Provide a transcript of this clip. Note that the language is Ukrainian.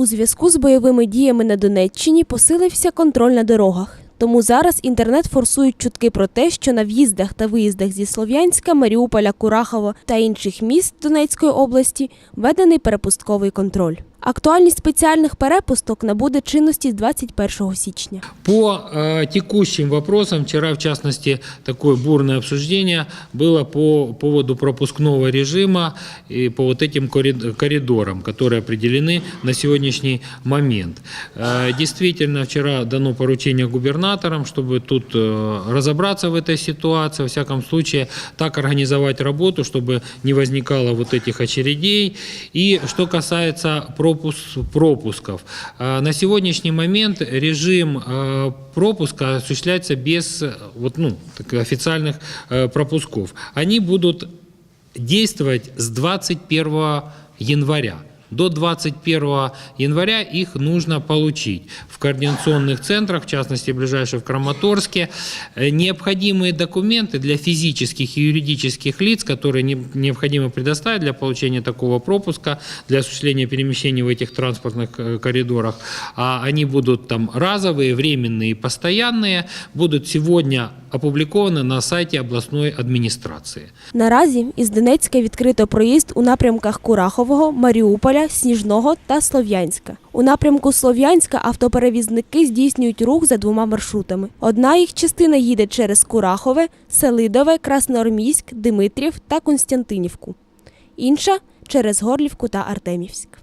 У зв'язку з бойовими діями на Донеччині посилився контроль на дорогах. Тому зараз інтернет форсують чутки про те, що на в'їздах та виїздах зі Слов'янська, Маріуполя, Курахова та інших міст Донецької області введений перепустковий контроль. Актуальність спеціальних перепусток набуде чинності з 21 січня. По э, текущим вопросам, вчера в частности такое бурное обсуждение было по поводу пропускного режима и по вот этим корид- коридорам, которые определены на сегодняшний момент. Э, действительно, вчера дано поручение губернаторам, чтобы тут э, разобраться в этой ситуации, во всяком случае так организовать работу, чтобы не возникало вот этих очередей. И что касается пропуск, пропусков, э, на сегодняшний момент режим э, пропуска осуществляется без э, вот, ну, так, официальных э, пропусков. Они будут действовать с 21 января. До 21 января их нужно получить в координационных центрах, в частности, ближайший в Краматорске. Э, Необходимые документы для физических и юридических лиц, которые не- необходимо предоставить для получения такого пропуска, для осуществления перемещений в этих транспортных э, коридорах, а они будут там разовые, временные и постоянные, будут сегодня опубликованы на сайте областной администрации. Наразі із Донецька відкрито проїзд у напрямках Курахового, Маріуполя, Сніжного та Слов'янська. У напрямку Слов'янська автоперевізники здійснюють рух за двома маршрутами. Одна їх частина їде через Курахове, Селидове, Красноармійськ, Димитрів та Константинівку. Інша через Горлівку та Артемівськ.